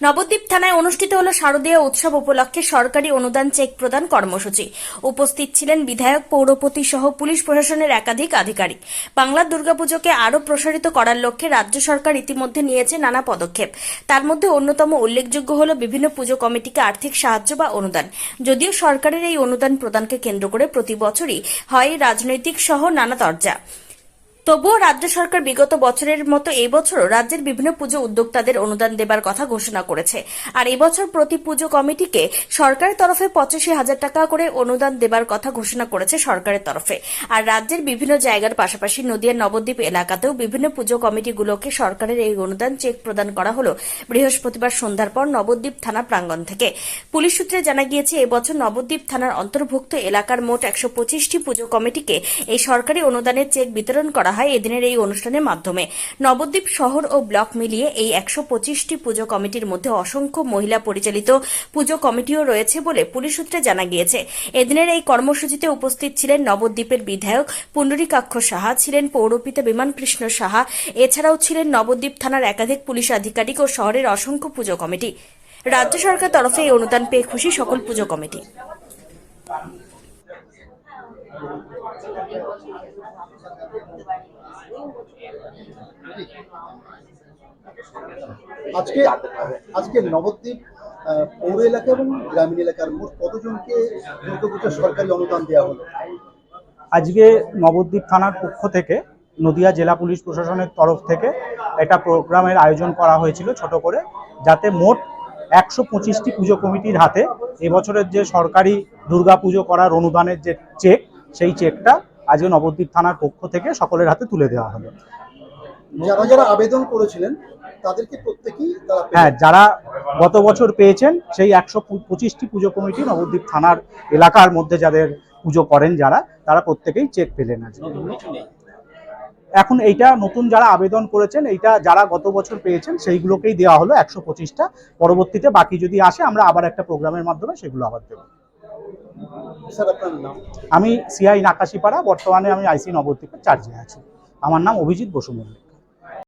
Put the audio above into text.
নবদ্বীপ থানায় অনুষ্ঠিত হল শারদীয় উৎসব উপলক্ষে সরকারি অনুদান চেক প্রদান কর্মসূচি। উপস্থিত ছিলেন বিধায়ক, পৌরপতি সহ পুলিশ প্রশাসনের একাধিক আধিকারিক। বাংলার দুর্গাপুজোকে আরও প্রসারিত করার লক্ষ্যে রাজ্য সরকার ইতিমধ্যে নিয়েছে নানা পদক্ষেপ। তার মধ্যে অন্যতম উল্লেখযোগ্য হল বিভিন্ন পুজো কমিটিকে আর্থিক সাহায্য বা অনুদান। যদিও সরকারের এই অনুদান প্রদানকে কেন্দ্র করে প্রতি বছরই হয় রাজনৈতিক সহ নানা দরজা তবুও রাজ্য সরকার বিগত বছরের মতো এই বছরও রাজ্যের বিভিন্ন পুজো উদ্যোক্তাদের অনুদান দেবার কথা ঘোষণা করেছে। আর এবছর প্রতি পুজো কমিটিকে সরকারের তরফে পঁচাশি হাজার টাকা করে অনুদান দেবার কথা ঘোষণা করেছে সরকারের তরফে। আর রাজ্যের বিভিন্ন জায়গার পাশাপাশি নদিয়ার নবদ্বীপ এলাকাতেও বিভিন্ন পুজো কমিটিগুলোকে সরকারের এই অনুদান চেক প্রদান করা হল বৃহস্পতিবার সন্ধ্যার পর নবদ্বীপ থানা প্রাঙ্গণ থেকে। পুলিশ সূত্রে জানা গিয়েছে এবছর নবদ্বীপ থানার অন্তর্ভুক্ত এলাকার মোট একশো পঁচিশটি পুজো কমিটিকে এই সরকারি অনুদানের চেক বিতরণ করা হয় এদিনের এই অনুষ্ঠানের মাধ্যমে নবদ্বীপ শহর ও ব্লক মিলিয়ে এই একশো পঁচিশটি পুজো কমিটির মধ্যে অসংখ্য মহিলা পরিচালিত পুজো কমিটিও রয়েছে বলে পুলিশ সূত্রে জানা গিয়েছে। এদিনের এই কর্মসূচিতে উপস্থিত ছিলেন নবদ্বীপের বিধায়ক পুণ্ডরীকাক্ষ সাহা, ছিলেন পৌরপিতা বিমান কৃষ্ণ সাহা, এছাড়াও ছিলেন নবদ্বীপ থানার একাধিক পুলিশ আধিকারিক ও শহরের অসংখ্য পুজো কমিটি। রাজ্য সরকার তরফে এই অনুদান পেয়ে খুশি সকল পুজো কমিটি। আজকে আজকে নবদ্বীপ পৌর এলাকা এবং গ্রামীণ এলাকার মোট কতজনকে দুর্গাপুজোর সরকারি অনুদান দেওয়া হলো? আজকে নবদ্বীপ থানার পক্ষ থেকে, নদিয়া জেলা পুলিশ প্রশাসনের তরফ থেকে একটা প্রোগ্রামের আয়োজন করা হয়েছিল ছোট করে, যাতে মোট একশো পঁচিশটি পুজো কমিটির হাতে এবছরের যে সরকারি দুর্গা পুজো করার অনুদানের যে চেক সেই চেকটা আজকে নবদ্বীপ থানার পক্ষ থেকে সকলের হাতে তুলে দেওয়া হলো। যারা যারা আবেদন করেছিলেন তাদেরকে প্রত্যেকেই। হ্যাঁ যারা গত বছর পেয়েছেন সেই একশো পঁচিশটি পুজো কমিটি নবদ্বীপ থানার এলাকার মধ্যে যাদের পুজো করেন যারা তারা প্রত্যেকেই চেক পেলেন আজকে। এখন এইটা নতুন যারা আবেদন করেছেন এইটা যারা গত বছর পেয়েছেন সেইগুলোকেই দেওয়া হলো একশো পঁচিশটা। পরবর্তীতে বাকি যদি আসে আমরা আবার একটা প্রোগ্রামের মাধ্যমে সেগুলো আবার দেবো। আমি সিআই নাকাশিপাড়া বর্তমানে আমি আইসি নবদ্বীপের চার্জে আছি। আমার নাম অভিজিৎ বসুমল্লিক